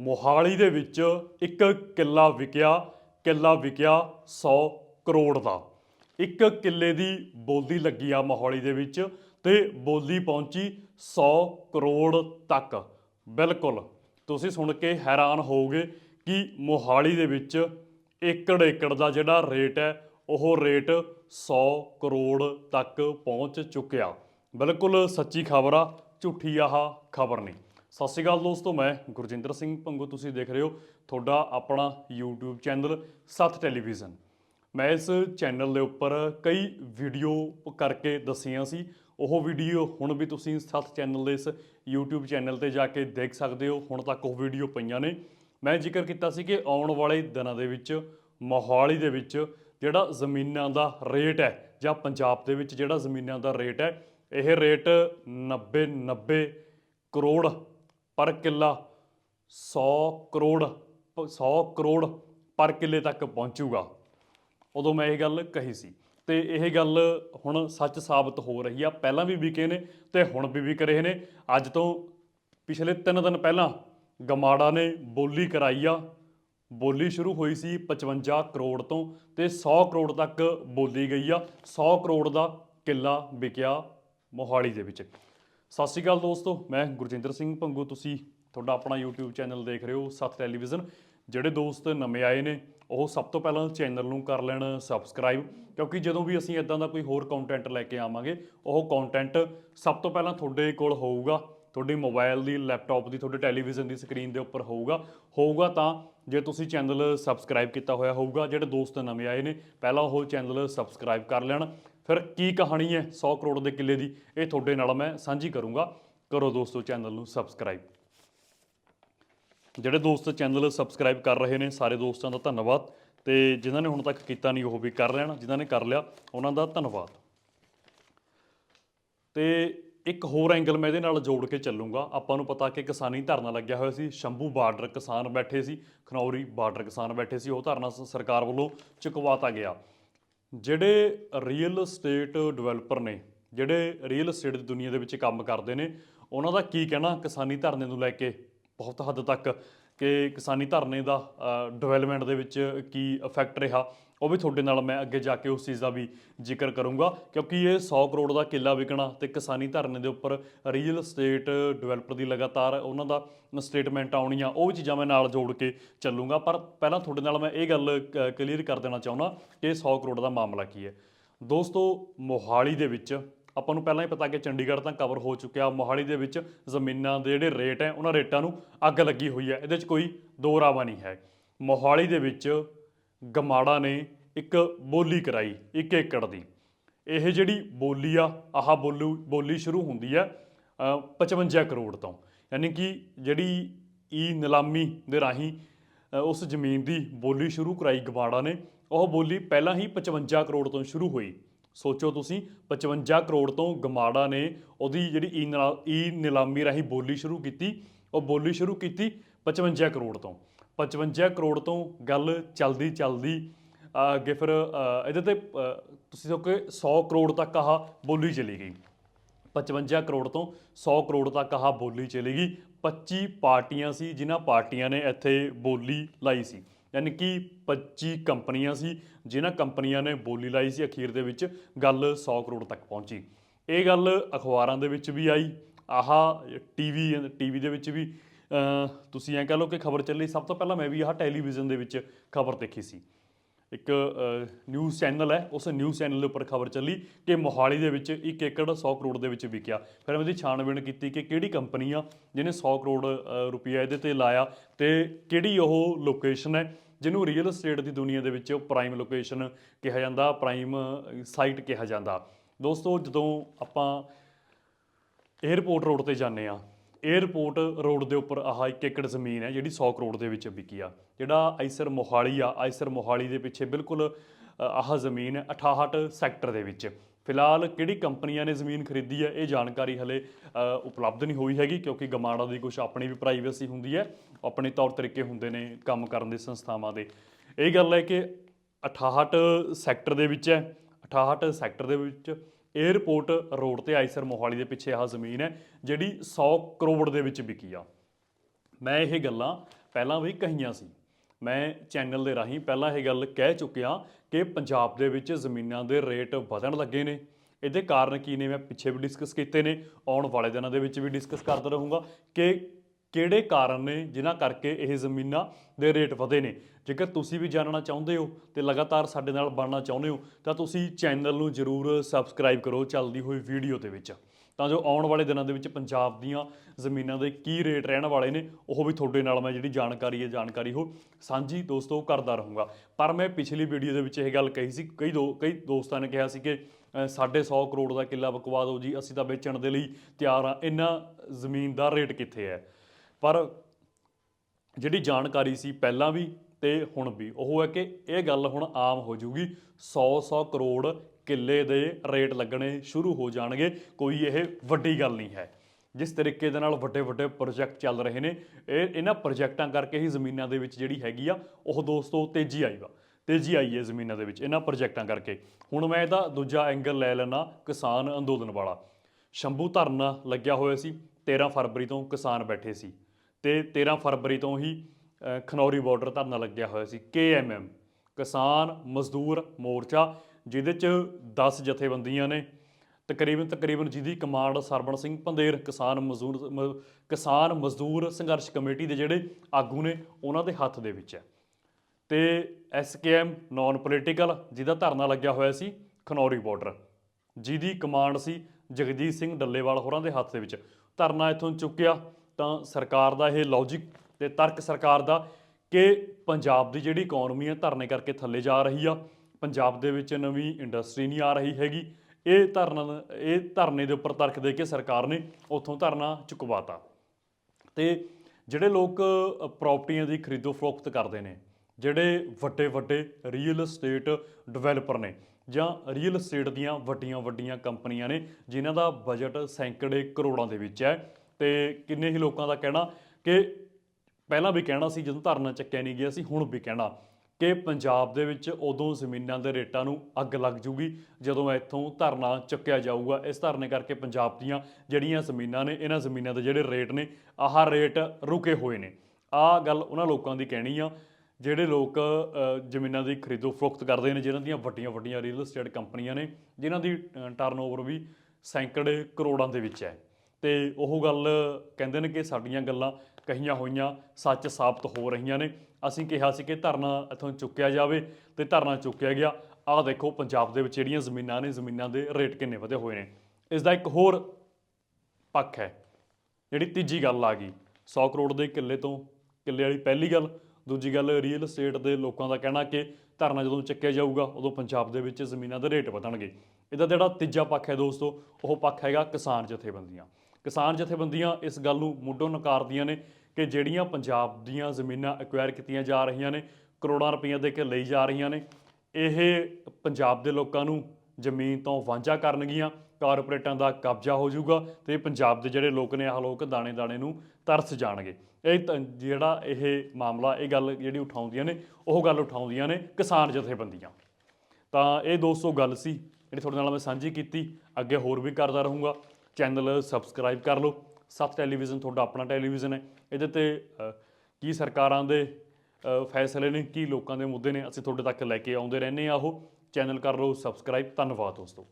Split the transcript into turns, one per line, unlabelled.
ਮੋਹਾਲੀ ਦੇ ਵਿੱਚ ਇੱਕ ਕਿੱਲਾ ਵਿਕਿਆ ਕਿੱਲਾ ਵਿਕਿਆ 100 ਕਰੋੜ ਦਾ। ਇੱਕ ਕਿੱਲੇ ਦੀ ਬੋਲੀ ਲੱਗੀ ਆ ਮੋਹਾਲੀ ਦੇ ਵਿੱਚ ਤੇ ਬੋਲੀ ਪਹੁੰਚੀ 100 ਕਰੋੜ ਤੱਕ। ਬਿਲਕੁਲ, ਤੁਸੀਂ ਸੁਣ ਕੇ ਹੈਰਾਨ ਹੋਵੋਗੇ ਕਿ ਮੋਹਾਲੀ ਦੇ ਵਿੱਚ ਏਕੜ ਏਕੜ ਦਾ ਜਿਹੜਾ ਰੇਟ ਹੈ, ਉਹ ਰੇਟ 100 ਕਰੋੜ ਤੱਕ ਪਹੁੰਚ ਚੁੱਕਿਆ। ਬਿਲਕੁਲ ਸੱਚੀ ਖਬਰ ਆ, ਝੂਠੀ ਆਹ ਖਬਰ ਨਹੀਂ। ਸਤਿ ਸ਼੍ਰੀ ਅਕਾਲ ਦੋਸਤੋ, ਮੈਂ ਗੁਰਜਿੰਦਰ ਸਿੰਘ ਭੰਗੂ ਤੁਸੀਂ ਦੇਖ ਰਹੇ ਹੋ ਤੁਹਾਡਾ ਆਪਣਾ YouTube ਚੈਨਲ ਸੱਤ ਟੈਲੀਵਿਜ਼ਨ। ਮੈਂ ਇਸ ਚੈਨਲ ਦੇ ਉੱਪਰ ਕਈ ਵੀਡੀਓ ਕਰਕੇ ਦੱਸੀਆਂ ਸੀ। ਉਹ ਵੀਡੀਓ ਹੁਣ ਵੀ ਤੁਸੀਂ ਸੱਤ ਚੈਨਲ ਦੇ ਇਸ YouTube ਚੈਨਲ ਤੇ ਜਾ ਕੇ ਦੇਖ ਸਕਦੇ ਹੋ। ਹੁਣ ਤੱਕ ਉਹ ਵੀਡੀਓ ਪਈਆਂ ਨੇ। ਮੈਂ ਜ਼ਿਕਰ ਕੀਤਾ ਸੀ ਕਿ ਆਉਣ ਵਾਲੇ ਦਿਨਾਂ ਦੇ ਵਿੱਚ, ਮੋਹਾਲੀ ਦੇ ਵਿੱਚ ਜਿਹੜਾ ਜ਼ਮੀਨਾਂ ਦਾ ਰੇਟ ਹੈ ਜਾਂ ਪੰਜਾਬ ਦੇ ਵਿੱਚ ਜਿਹੜਾ ਜ਼ਮੀਨਾਂ ਦਾ ਰੇਟ ਹੈ, ਇਹ ਰੇਟ 90 90 ਕਰੋੜ ਪਰ ਕਿੱਲਾ 100 ਕਰੋੜ 100 ਕਰੋੜ ਪਰ ਕਿੱਲੇ ਤੱਕ ਪਹੁੰਚੂਗਾ। ਉਦੋਂ ਮੈਂ ਇਹ ਗੱਲ ਕਹੀ ਸੀ। ਤੇ ਇਹ ਗੱਲ ਹੁਣ ਸੱਚ ਸਾਬਤ ਹੋ ਰਹੀ ਆ। ਪਹਿਲਾਂ ਵੀ ਵਿਕੇ ਨੇ ਤੇ ਹੁਣ ਵੀ ਵਿਕ ਰਹੇ ਨੇ। ਅੱਜ ਤੋਂ ਪਿਛਲੇ 3 ਦਿਨ ਪਹਿਲਾਂ ਗਮਾੜਾ ਨੇ ਬੋਲੀ ਕਰਾਈ ਆ। ਬੋਲੀ ਸ਼ੁਰੂ ਹੋਈ ਸੀ 55 ਕਰੋੜ ਤੋਂ ਤੇ 100 ਕਰੋੜ ਤੱਕ ਬੋਲੀ ਗਈ ਆ। 100 ਕਰੋੜ ਦਾ ਕਿੱਲਾ ਵਿਕਿਆ ਮੋਹਾਲੀ ਦੇ ਵਿੱਚ। ਸਤਿ ਸ਼੍ਰੀ ਅਕਾਲ ਦੋਸਤੋ, ਮੈਂ ਗੁਰਜਿੰਦਰ ਸਿੰਘ ਭੰਗੂ ਤੁਸੀਂ ਤੁਹਾਡਾ ਆਪਣਾ YouTube ਚੈਨਲ ਦੇਖ ਰਹੇ ਹੋ ਸੱਤ ਟੈਲੀਵਿਜ਼ਨ। ਜਿਹੜੇ ਦੋਸਤ ਨਵੇਂ ਆਏ ਨੇ, ਉਹ ਸਭ ਤੋਂ ਪਹਿਲਾਂ ਚੈਨਲ ਨੂੰ ਕਰ ਲੈਣ ਸਬਸਕ੍ਰਾਈਬ। ਕਿਉਂਕਿ ਜਦੋਂ ਵੀ ਅਸੀਂ ਇਦਾਂ ਦਾ ਕੋਈ ਹੋਰ ਕੰਟੈਂਟ ਲੈ ਕੇ ਆਵਾਂਗੇ, ਉਹ ਕੰਟੈਂਟ ਸਭ ਤੋਂ ਪਹਿਲਾਂ ਤੁਹਾਡੇ ਕੋਲ ਹੋਊਗਾ। ਤੁਹਾਡੀ ਮੋਬਾਈਲ ਦੀ ਲੈਪਟਾਪ ਦੀ, ਤੁਹਾਡੇ ਟੈਲੀਵਿਜ਼ਨ ਦੀ ਸਕਰੀਨ ਦੇ ਉੱਪਰ ਹੋਊਗਾ। ਹੋਊਗਾ ਤਾਂ ਜੇ ਤੁਸੀਂ ਚੈਨਲ ਸਬਸਕ੍ਰਾਈਬ ਕੀਤਾ ਹੋਇਆ ਹੋਊਗਾ, ਜਿਹੜੇ ਦੋਸਤ ਨਵੇਂ ਆਏ ਨੇ, ਪਹਿਲਾਂ ਉਹ ਚੈਨਲ ਸਬਸਕ੍ਰਾਈਬ ਕਰ ਲੈਣ। ਫਿਰ ਕੀ ਕਹਾਣੀ ਹੈ 100 ਕਰੋੜ ਦੇ ਕਿੱਲੇ ਦੀ? ਇਹ ਤੁਹਾਡੇ ਨਾਲ ਮੈਂ ਸਾਂਝੀ ਕਰੂੰਗਾ। ਕਰੋ ਦੋਸਤੋ, ਚੈਨਲ ਨੂੰ ਸਬਸਕ੍ਰਾਈਬ। ਜਿਹੜੇ ਦੋਸਤ ਚੈਨਲ ਸਬਸਕ੍ਰਾਈਬ ਕਰ ਰਹੇ ਨੇ, ਸਾਰੇ ਦੋਸਤਾਂ ਦਾ ਧੰਨਵਾਦ। ਤੇ ਜਿਨ੍ਹਾਂ ਨੇ ਹੁਣ ਤੱਕ ਕੀਤਾ ਨਹੀਂ, ਉਹ ਵੀ ਕਰ ਲੈਣ। ਜਿਨ੍ਹਾਂ ਨੇ ਕਰ ਲਿਆ, ਉਹਨਾਂ ਦਾ ਧੰਨਵਾਦ। ਤੇ ਇੱਕ ਹੋਰ ਐਂਗਲ ਮੈਂ ਇਹਦੇ ਨਾਲ ਜੋੜ ਕੇ ਚੱਲੂੰਗਾ। ਆਪਾਂ ਨੂੰ ਪਤਾ ਕਿ ਕਿਸਾਨੀ ਧਰਨਾ ਲੱਗਿਆ ਹੋਇਆ ਸੀ। ਸ਼ੰਭੂ ਬਾਰਡਰ ਕਿਸਾਨ ਬੈਠੇ ਸੀ। ਖਨੌਰੀ ਬਾਰਡਰ ਕਿਸਾਨ ਬੈਠੇ ਸੀ। ਉਹ ਧਰਨਾ ਸਰਕਾਰ ਵੱਲੋਂ ਚੁਕਵਾਤਾ ਗਿਆ। ਜਿਹੜੇ ਰੀਅਲ ਏਸਟੇਟ ਡਿਵੈਲਪਰ ਨੇ, ਜਿਹੜੇ ਰੀਅਲ ਏਸਟੇਟ ਦੀ ਦੁਨੀਆ ਦੇ ਵਿੱਚ ਕੰਮ ਕਰਦੇ ਨੇ, ਉਹਨਾਂ ਦਾ ਕੀ ਕਹਿਣਾ ਕਿਸਾਨੀ ਧਰਨੇ ਨੂੰ ਲੈ ਕੇ? ਬਹੁਤ ਹੱਦ ਤੱਕ ਕਿ ਕਿਸਾਨੀ ਧਰਨੇ ਦਾ ਡਿਵੈਲਪਮੈਂਟ ਦੇ ਵਿੱਚ ਕੀ ਇਫੈਕਟ ਰਿਹਾ? ਉਹ ਵੀ ਤੁਹਾਡੇ ਨਾਲ ਮੈਂ ਅੱਗੇ ਜਾ ਕੇ ਉਸ ਚੀਜ਼ ਦਾ ਵੀ ਜ਼ਿਕਰ ਕਰੂੰਗਾ, ਕਿਉਂਕਿ ਇਹ 100 ਕਰੋੜ ਦਾ ਕਿੱਲਾ ਵਿਕਣਾ ਤੇ ਕਿਸਾਨੀ ਧਰਨੇ ਦੇ ਉੱਪਰ ਰੀਅਲ ਏਸਟੇਟ ਡਿਵੈਲਪਰ ਦੀ ਲਗਾਤਾਰ ਉਹਨਾਂ ਦਾ ਸਟੇਟਮੈਂਟ ਆਉਣੀਆਂ, ਉਹ ਵੀ ਚੀਜ਼ਾਂ ਮੈਂ ਨਾਲ ਜੋੜ ਕੇ ਚੱਲੂੰਗਾ। ਪਰ ਪਹਿਲਾਂ ਤੁਹਾਡੇ ਨਾਲ ਮੈਂ ਇਹ ਗੱਲ ਕਲੀਅਰ ਕਰ ਦੇਣਾ ਚਾਹੁੰਦਾ ਕਿ ਇਹ 100 ਕਰੋੜ ਦਾ ਮਾਮਲਾ ਕੀ ਹੈ। ਦੋਸਤੋ, ਮੋਹਾਲੀ ਦੇ ਵਿੱਚ ਆਪਾਂ ਨੂੰ ਪਹਿਲਾਂ ਹੀ ਪਤਾ ਕਿ ਚੰਡੀਗੜ੍ਹ ਤਾਂ ਕਵਰ ਹੋ ਚੁੱਕਿਆ। ਮੋਹਾਲੀ ਦੇ ਵਿੱਚ ਜ਼ਮੀਨਾਂ ਦੇ ਜਿਹੜੇ ਰੇਟ ਹੈ, ਉਹਨਾਂ ਰੇਟਾਂ ਨੂੰ ਅੱਗ ਲੱਗੀ ਹੋਈ ਹੈ। ਇਹਦੇ 'ਚ ਕੋਈ ਦੋ ਰਾਵਾ ਨਹੀਂ ਹੈ। ਮੋਹਾਲੀ ਦੇ ਵਿੱਚ ਗਮਾੜਾ ਨੇ ਇੱਕ ਬੋਲੀ ਕਰਾਈ ਇੱਕ ਏਕੜ ਦੀ। ਇਹ ਜਿਹੜੀ ਬੋਲੀ ਆ ਆਹ ਬੋਲੂ ਬੋਲੀ ਸ਼ੁਰੂ ਹੁੰਦੀ ਹੈ ਅ, 55 ਕਰੋੜ ਤੋਂ। ਯਾਨੀ ਕਿ ਜਿਹੜੀ ਈ ਨਿਲਾਮੀ ਦੇ ਰਾਹੀਂ ਉਸ ਜ਼ਮੀਨ ਦੀ ਬੋਲੀ ਸ਼ੁਰੂ ਕਰਾਈ ਗਮਾੜਾ ਨੇ ਉਹ ਬੋਲੀ ਪਹਿਲਾਂ ਹੀ 55 ਕਰੋੜ ਤੋਂ ਸ਼ੁਰੂ ਹੋਈ। ਸੋਚੋ ਤੁਸੀਂ 55 ਕਰੋੜ ਤੋਂ ਗਮਾੜਾ ਨੇ ਉਹਦੀ ਜਿਹੜੀ ਈ ਨਿਲਾ- ਈ ਨਿਲਾਮੀ ਰਾਹੀਂ ਬੋਲੀ ਸ਼ੁਰੂ ਕੀਤੀ ਉਹ ਬੋਲੀ ਸ਼ੁਰੂ ਕੀਤੀ 55 ਕਰੋੜ ਤੋਂ। 55 ਕਰੋੜ ਤੋਂ ਗੱਲ ਚੱਲਦੀ ਚੱਲਦੀ ਅੱਗੇ ਫਿਰ ਇਹਦੇ ਤੇ ਅ, ਤੁਸੀਂ ਦੇਖੋ 100 ਕਰੋੜ ਤੱਕ ਆਹ ਬੋਲੀ ਚਲੀ ਗਈ। 55 ਕਰੋੜ ਤੋਂ 100 ਕਰੋੜ ਤੱਕ ਆਹ ਬੋਲੀ ਚਲੀ ਗਈ। 25 ਪਾਰਟੀਆਂ ਸੀ ਜਿਨ੍ਹਾਂ ਪਾਰਟੀਆਂ ਨੇ ਇੱਥੇ ਬੋਲੀ ਲਾਈ ਸੀ। ਯਾਨੀ ਕਿ 25 ਕੰਪਨੀਆਂ ਸੀ ਜਿਨ੍ਹਾਂ ਕੰਪਨੀਆਂ ਨੇ ਬੋਲੀ ਲਾਈ ਸੀ ਅਖੀਰ ਦੇ ਵਿੱਚ ਗੱਲ 100 ਕਰੋੜ ਤੱਕ ਪਹੁੰਚੀ। ਇਹ ਗੱਲ ਅਖਬਾਰਾਂ ਦੇ ਵਿੱਚ ਵੀ ਆਈ ਆਹ ਟੀਵੀ ਟੀਵੀ ਦੇ ਵਿੱਚ ਵੀ ਤੁਸੀਂ ਐਂ ਕਹ ਲਓ ਕਿ ਖਬਰ ਚੱਲੀ ਸਭ ਤੋਂ ਪਹਿਲਾਂ ਮੈਂ ਵੀ ਆਹ ਟੈਲੀਵਿਜ਼ਨ ਦੇ ਵਿੱਚ ਖਬਰ ਦੇਖੀ ਸੀ। ਇੱਕ ਨਿਊਜ਼ ਚੈਨਲ ਹੈ, ਉਸ ਨਿਊਜ਼ ਚੈਨਲ ਦੇ ਉੱਪਰ ਖਬਰ ਚੱਲੀ ਕਿ ਮੋਹਾਲੀ ਦੇ ਵਿੱਚ ਇੱਕ ਏਕੜ 100 ਕਰੋੜ ਦੇ ਵਿੱਚ ਵਿਕਿਆ। ਫਿਰ ਮੈਂ ਇਹਦੀ ਛਾਣਬੀਣ ਕੀਤੀ ਕਿ ਕਿਹੜੀ ਕੰਪਨੀ ਆ ਜਿਹਨੇ 100 ਕਰੋੜ ਰੁਪਈਆ ਇਹਦੇ ਤੇ ਲਾਇਆ ਤੇ ਕਿਹੜੀ ਉਹ ਲੋਕੇਸ਼ਨ ਹੈ ਜਿਹਨੂੰ ਰੀਅਲ ਏਸਟੇਟ ਦੀ ਦੁਨੀਆ ਦੇ ਵਿੱਚ ਪ੍ਰਾਈਮ ਲੋਕੇਸ਼ਨ ਕਿਹਾ ਜਾਂਦਾ ਪ੍ਰਾਈਮ ਸਾਈਟ ਕਿਹਾ ਜਾਂਦਾ। ਦੋਸਤੋ, ਜਦੋਂ ਆਪਾਂ 에ਅਰਪੋਰਟ ਰੋਡ ਤੇ ਜਾਂਦੇ ਆ 에ਅਰਪੋਰਟ ਰੋਡ ਦੇ ਉੱਪਰ ਆਹ ਇੱਕ ਏਕੜ ਜ਼ਮੀਨ ਹੈ ਜਿਹੜੀ 100 ਕਰੋੜ ਦੇ ਵਿੱਚ ਵਿਕੀ ਆ। ਜਿਹੜਾ ਆਈਸਰ ਮੋਹਾਲੀ ਆ, ਆਈਸਰ ਮੋਹਾਲੀ ਦੇ ਪਿੱਛੇ ਬਿਲਕੁਲ ਆਹ ਜ਼ਮੀਨ ਹੈ 68 ਸੈਕਟਰ ਦੇ ਵਿੱਚ। ਫਿਲਹਾਲ ਕਿਹੜੀ ਕੰਪਨੀਆਂ ਨੇ ਜ਼ਮੀਨ ਖਰੀਦੀ ਹੈ ਇਹ ਜਾਣਕਾਰੀ ਹਲੇ ਉਪਲਬਧ ਨਹੀਂ ਹੋਈ ਹੈਗੀ ਕਿਉਂਕਿ ਗਮਾੜਾ ਦੀ ਕੁਝ ਆਪਣੀ ਵੀ ਪ੍ਰਾਈਵੇਸੀ ਹੁੰਦੀ ਹੈ ਆਪਣੇ ਤੌਰ ਤਰੀਕੇ ਹੁੰਦੇ ਨੇ ਕੰਮ ਕਰਨ ਦੇ ਸੰਸਥਾਵਾਂ ਦੇ। ਇਹ ਗੱਲ ਹੈ ਕਿ 68 ਸੈਕਟਰ ਦੇ ਵਿੱਚ ਹੈ 68 ਸੈਕਟਰ ਦੇ ਵਿੱਚ 에ਅਰਪੋਰਟ ਰੋਡ ਤੇ ਆਈਸਰ ਮੋਹਾਲੀ ਦੇ ਪਿੱਛੇ ਆਹ ਜ਼ਮੀਨ ਹੈ, ਜਿਹੜੀ 100 ਕਰੋੜ ਦੇ ਵਿੱਚ ਵਿਕੀ ਆ। ਮੈਂ ਇਹ ਗੱਲਾਂ ਪਹਿਲਾਂ ਵੀ ਕਹੀਆਂ ਸੀ। ਮੈਂ ਚੈਨਲ ਦੇ ਰਾਹੀਂ ਪਹਿਲਾਂ ਇਹ ਗੱਲ ਕਹਿ ਚੁੱਕਿਆ ਕਿ ਪੰਜਾਬ ਦੇ ਵਿੱਚ ਜ਼ਮੀਨਾਂ ਦੇ ਰੇਟ ਵਧਣ ਲੱਗੇ ਨੇ। ਇਹਦੇ ਕਾਰਨ ਕੀ ਨੇ? ਮੈਂ ਪਿੱਛੇ ਵੀ ਡਿਸਕਸ ਕੀਤੇ ਨੇ। ਆਉਣ ਵਾਲੇ ਦਿਨਾਂ ਦੇ ਵਿੱਚ ਵੀ ਡਿਸਕਸ ਕਰਦਾ ਰਹੂੰਗਾ ਕਿ ਕਿਹੜੇ ਕਾਰਨ ਨੇ ਜਿਨ੍ਹਾਂ ਕਰਕੇ ਇਹ ਜ਼ਮੀਨਾਂ ਦੇ ਰੇਟ ਵਧੇ ਨੇ? ਜੇਕਰ ਤੁਸੀਂ ਵੀ ਜਾਣਨਾ ਚਾਹੁੰਦੇ ਹੋ ਤੇ ਲਗਾਤਾਰ ਸਾਡੇ ਨਾਲ ਬਣਨਾ ਚਾਹੁੰਦੇ ਹੋ ਤਾਂ ਤੁਸੀਂ ਚੈਨਲ ਨੂੰ ਜਰੂਰ ਸਬਸਕ੍ਰਾਈਬ ਕਰੋ ਚੱਲਦੀ ਹੋਈ ਵੀਡੀਓ ਦੇ ਵਿੱਚ। ਤਾਂ ਜੋ ਆਉਣ ਵਾਲੇ ਦਿਨਾਂ ਦੇ ਵਿੱਚ ਪੰਜਾਬ ਦੀਆਂ ਜ਼ਮੀਨਾਂ ਦੇ ਕੀ ਰੇਟ ਰਹਿਣ ਵਾਲੇ ਨੇ ਉਹ ਵੀ ਤੁਹਾਡੇ ਨਾਲ ਮੈਂ ਜਿਹੜੀ ਜਾਣਕਾਰੀ ਹੈ ਜਾਣਕਾਰੀ ਉਹ ਸਾਂਝੀ ਦੋਸਤੋ ਕਰਦਾ ਰਹੂੰਗਾ। ਪਰ ਮੈਂ ਪਿਛਲੀ ਵੀਡੀਓ ਦੇ ਵਿੱਚ ਇਹ ਗੱਲ ਕਹੀ ਸੀ ਕਈ ਦੋ ਕਈ ਦੋਸਤਾਂ ਨੇ ਕਿਹਾ ਸੀ ਕਿ ਅ, ਸਾਢੇ 100 ਕਰੋੜ ਦਾ ਕਿੱਲਾ ਬਕਵਾ ਦਿਓ ਜੀ ਅਸੀਂ ਤਾਂ ਵੇਚਣ ਦੇ ਲਈ ਤਿਆਰ ਆ ਇੰਨਾ ਜ਼ਮੀਨ ਦਾ ਰੇਟ ਕਿੱਥੇ ਹੈ? ਪਰ ਜਿਹੜੀ ਜਾਣਕਾਰੀ ਸੀ ਪਹਿਲਾਂ ਵੀ ਤੇ ਹੁਣ ਵੀ, ਉਹ ਹੈ ਕਿ ਇਹ ਗੱਲ ਹੁਣ ਆਮ ਹੋ ਜੂਗੀ 100-100 ਕਰੋੜ ਕਿੱਲੇ ਦੇ ਰੇਟ ਲੱਗਣੇ ਸ਼ੁਰੂ ਹੋ ਜਾਣਗੇ, ਕੋਈ ਇਹ ਵੱਡੀ ਗੱਲ ਨਹੀਂ ਹੈ। ਜਿਸ ਤਰੀਕੇ ਦੇ ਨਾਲ ਵੱਡੇ ਵੱਡੇ ਪ੍ਰੋਜੈਕਟ ਚੱਲ ਰਹੇ ਨੇ, ਇਹ ਇਹਨਾਂ ਪ੍ਰੋਜੈਕਟਾਂ ਕਰਕੇ ਹੀ ਜ਼ਮੀਨਾਂ ਦੇ ਵਿੱਚ ਜਿਹੜੀ ਹੈਗੀ ਆ, ਉਹ ਦੋਸਤੋ ਤੇਜ਼ੀ ਆਈ ਵਾ। ਤੇਜ਼ੀ ਆਈ ਹੈ ਜ਼ਮੀਨਾਂ ਦੇ ਵਿੱਚ, ਇਹਨਾਂ ਪ੍ਰੋਜੈਕਟਾਂ ਕਰਕੇ। ਹੁਣ ਮੈਂ ਇਹਦਾ ਦੂਜਾ ਐਂਗਲ ਲੈ ਲੈਣਾ ਕਿਸਾਨ ਅੰਦੋਲਨ ਵਾਲਾ। ਸ਼ੰਭੂ ਧਰਨਾ ਲੱਗਿਆ ਹੋਇਆ ਸੀ 13 ਫਰਵਰੀ ਤੋਂ ਕਿਸਾਨ ਬੈਠੇ ਸੀ। ਤੇ 13 ਫਰਵਰੀ ਤੋਂ ਹੀ ਖਨੌਰੀ ਬਾਰਡਰ ਧਰਨਾ ਲੱਗਿਆ ਹੋਇਆ ਸੀ KMM ਕਿਸਾਨ ਮਜ਼ਦੂਰ ਮੋਰਚਾ, ਜਿਹਦੇ ਚ 10 ਜਥੇਬੰਦੀਆਂ ਨੇ, ਤਕਰੀਬਨ ਤਕਰੀਬਨ ਜਿਹਦੀ ਕਮਾਂਡ ਸਰਵਣ ਸਿੰਘ ਪੰਦੇਰ, ਕਿਸਾਨ ਮਜ਼ਦੂਰ, ਮ- ਕਿਸਾਨ ਮਜ਼ਦੂਰ ਸੰਘਰਸ਼ ਕਮੇਟੀ ਦੇ ਜਿਹੜੇ ਆਗੂ ਨੇ, ਉਹਨਾਂ ਦੇ ਹੱਥ ਦੇ ਵਿੱਚ ਹੈ। ਤੇ ਐਸਕੇਐਮ ਨਾਨ ਪੋਲੀਟੀਕਲ ਜਿਹਦਾ ਧਰਨਾ ਲੱਗਿਆ ਹੋਇਆ ਸੀ, ਖਨੌਰੀ ਬਾਰਡਰ ਜਿਹਦੀ ਕਮਾਂਡ ਸੀ ਜਗਜੀਤ ਸਿੰਘ ਡੱਲੇਵਾਲ ਹੋਰਾਂ ਦੇ ਹੱਥ ਦੇ ਵਿੱਚ। ਧਰਨਾ ਇਥੋਂ ਚੁੱਕਿਆ ਤਾਂ ਸਰਕਾਰ ਦਾ ਇਹ ਲੌਜੀਕ ਤੇ ਤਰਕ ਸਰਕਾਰ ਦਾ ਕਿ ਪੰਜਾਬ ਦੀ ਜਿਹੜੀ ਇਕਨੋਮੀ ਹੈ ਧਰਨੇ ਕਰਕੇ ਥੱਲੇ ਜਾ ਰਹੀ ਆ। ਪੰਜਾਬ ਦੇ ਵਿੱਚ ਨਵੀਂ ਇੰਡਸਟਰੀ ਨਹੀਂ ਆ ਰਹੀ ਹੈਗੀ। ਇਹ ਧਰਨਾ, ਇਹ ਧਰਨੇ ਦੇ ਉੱਪਰ ਤਰਕ ਦੇ ਕੇ ਸਰਕਾਰ ਨੇ ਉੱਥੋਂ ਧਰਨਾ ਚੁਕਵਾਤਾ। ਤੇ ਜਿਹੜੇ ਲੋਕ ਪ੍ਰਾਪਰਟੀਆਂ ਦੀ ਖਰੀਦੋ ਫਰੋਖਤ ਕਰਦੇ ਨੇ, ਜਿਹੜੇ ਵੱਡੇ ਵੱਡੇ ਰੀਅਲ ਏਸਟੇਟ ਡਿਵੈਲਪਰ ਨੇ ਜਾਂ ਰੀਅਲ ਏਸਟੇਟ ਦੀਆਂ ਵੱਡੀਆਂ ਵੱਡੀਆਂ ਕੰਪਨੀਆਂ ਨੇ, ਜਿਨ੍ਹਾਂ ਦਾ ਬਜਟ ਸੈਂਕੜੇ ਕਰੋੜਾਂ ਦੇ ਵਿੱਚ ਹੈ ਤੇ ਕਿੰਨੇ ਹੀ ਲੋਕਾਂ ਦਾ ਕਹਿਣਾ ਕਿ ਪਹਿਲਾਂ ਵੀ ਕਹਿਣਾ ਸੀ, ਜਦੋਂ ਧਰਨਾ ਚੱਕਿਆ ਨਹੀਂ ਗਿਆ ਸੀ, ਹੁਣ ਵੀ ਕਹਿਣਾ ਕਿ ਪੰਜਾਬ ਦੇ ਵਿੱਚ ਉਦੋਂ ਜ਼ਮੀਨਾਂ ਦੇ ਰੇਟਾਂ ਨੂੰ ਅੱਗ ਲੱਗ ਜੂਗੀ, ਜਦੋਂ ਇੱਥੋਂ ਧਰਨਾ ਚੱਕਿਆ ਜਾਊਗਾ। ਇਸ ਧਰਨੇ ਕਰਕੇ ਪੰਜਾਬ ਦੀਆਂ ਜਿਹੜੀਆਂ ਜ਼ਮੀਨਾਂ ਨੇ, ਇਹਨਾਂ ਜ਼ਮੀਨਾਂ ਦੇ ਜਿਹੜੇ ਰੇਟ ਨੇ, ਆਹ ਰੇਟ ਰੁਕੇ ਹੋਏ ਨੇ। ਆਹ ਗੱਲ ਉਹਨਾਂ ਲੋਕਾਂ ਦੀ ਕਹਿਣੀ ਆ, ਜਿਹੜੇ ਲੋਕ ਜ਼ਮੀਨਾਂ ਦੀ ਖਰੀਦੋ ਫਰੋਖਤ ਕਰਦੇ ਨੇ, ਜਿਨ੍ਹਾਂ ਦੀਆਂ ਵੱਡੀਆਂ ਵੱਡੀਆਂ ਰੀਅਲ ਏਸਟੇਟ ਕੰਪਨੀਆਂ ਨੇ, ਜਿਨ੍ਹਾਂ ਦੀ ਟਰਨਓਵਰ ਵੀ ਸੈਂਕੜੇ ਕਰੋੜਾਂ ਦੇ ਵਿੱਚ ਹੈ। ਤੇ ਉਹ ਗੱਲ ਕਹਿੰਦੇ ਨੇ ਕਿ ਸਾਡੀਆਂ ਗੱਲਾਂ ਕਹੀਆਂ ਹੋਈਆਂ ਸੱਚ ਸਾਬਤ ਹੋ ਰਹੀਆਂ ਨੇ। ਅਸੀਂ ਕਿਹਾ ਸੀ ਕਿ ਧਰਨਾ ਇੱਥੋਂ ਚੁੱਕਿਆ ਜਾਵੇ ਤੇ ਧਰਨਾ ਚੁੱਕਿਆ ਗਿਆ। ਆਹ ਦੇਖੋ ਪੰਜਾਬ ਦੇ ਵਿੱਚ ਜਿਹੜੀਆਂ ਜ਼ਮੀਨਾਂ ਨੇ, ਜ਼ਮੀਨਾਂ ਦੇ ਰੇਟ ਕਿੰਨੇ ਵਧੇ ਹੋਏ ਨੇ। ਇਸ ਦਾ ਇੱਕ ਹੋਰ ਪੱਖ ਹੈ, ਜਿਹੜੀ ਤੀਜੀ ਗੱਲ ਆ ਗਈ। 100 ਕਰੋੜ ਦੇ ਕਿੱਲੇ ਤੋਂ ਕਿੱਲੇ ਵਾਲੀ ਪਹਿਲੀ ਗੱਲ। ਦੂਜੀ ਗੱਲ ਰੀਅਲ ਏਸਟੇਟ ਦੇ ਲੋਕਾਂ ਦਾ ਕਹਿਣਾ ਕਿ ਧਰਨਾ ਜਦੋਂ ਚੱਕਿਆ ਜਾਊਗਾ, ਉਦੋਂ ਪੰਜਾਬ ਦੇ ਵਿੱਚ ਜ਼ਮੀਨਾਂ ਦੇ ਰੇਟ ਵਧਣਗੇ। ਇਹਦਾ ਜਿਹੜਾ ਤੀਜਾ ਪੱਖ ਹੈ ਦੋਸਤੋ, ਉਹ ਪੱਖ ਹੈਗਾ ਕਿਸਾਨ ਜਥੇਬੰਦੀਆਂ। ਕਿਸਾਨ ਜਥੇਬੰਦੀਆਂ ਇਸ ਗੱਲ ਨੂੰ ਮੁੱਢੋਂ ਨਕਾਰਦੀਆਂ ਨੇ ਕਿ ਜਿਹੜੀਆਂ ਪੰਜਾਬ ਦੀਆਂ ਜ਼ਮੀਨਾਂ ਐਕਵਾਇਰ ਕੀਤੀਆਂ ਜਾ ਰਹੀਆਂ ਨੇ, ਕਰੋੜਾਂ ਰੁਪਈਆ ਦੇ ਕੇ ਲਈ ਜਾ ਰਹੀਆਂ ਨੇ, ਇਹ ਪੰਜਾਬ ਦੇ ਲੋਕਾਂ ਨੂੰ ਜ਼ਮੀਨ ਤੋਂ ਵਾਂਝਾ ਕਰਨਗੀਆਂ, ਕਾਰਪੋਰੇਟਾਂ ਦਾ ਕਬਜ਼ਾ ਹੋ ਜਾਊਗਾ ਤੇ ਪੰਜਾਬ ਦੇ ਜਿਹੜੇ ਲੋਕ ਨੇ, ਆਹ ਲੋਕ ਦਾਣੇ ਦਾਣੇ ਨੂੰ ਤਰਸ ਜਾਣਗੇ। ਇਹ ਤਾਂ ਜਿਹੜਾ ਇਹ ਮਾਮਲਾ, ਇਹ ਗੱਲ ਜਿਹੜੀ ਉਠਾਉਂਦੀਆਂ ਨੇ, ਉਹ ਗੱਲ ਉਠਾਉਂਦੀਆਂ ਨੇ ਕਿਸਾਨ ਜਥੇਬੰਦੀਆਂ। ਤਾਂ ਇਹ ਦੋਸਤੋ ਗੱਲ ਸੀ, ਜਿਹੜੀ ਤੁਹਾਡੇ ਨਾਲ ਮੈਂ ਸਾਂਝੀ ਕੀਤੀ, ਅੱਗੇ ਹੋਰ ਵੀ ਕਰਦਾ ਰਹੂੰਗਾ। ਚੈਨਲ ਸਬਸਕ੍ਰਾਈਬ ਕਰ ਲਓ। ਸੱਤ ਟੈਲੀਵਿਜ਼ਨ ਤੁਹਾਡਾ ਆਪਣਾ ਟੈਲੀਵਿਜ਼ਨ ਹੈ। ਇਹਦੇ ਤੇ ਕੀ ਸਰਕਾਰਾਂ ਦੇ ਫੈਸਲੇ ਨੇ, ਕੀ ਲੋਕਾਂ ਦੇ ਮੁੱਦੇ ਨੇ, ਅਸੀਂ ਤੁਹਾਡੇ ਤੱਕ ਲੈ ਕੇ ਆਉਂਦੇ ਰਹਿੰਦੇ ਆ ਉਹ ਚੈਨਲ ਕਰ ਲਓ, ਸਬਸਕ੍ਰਾਈਬ। ਧੰਨਵਾਦ ਦੋਸਤੋ।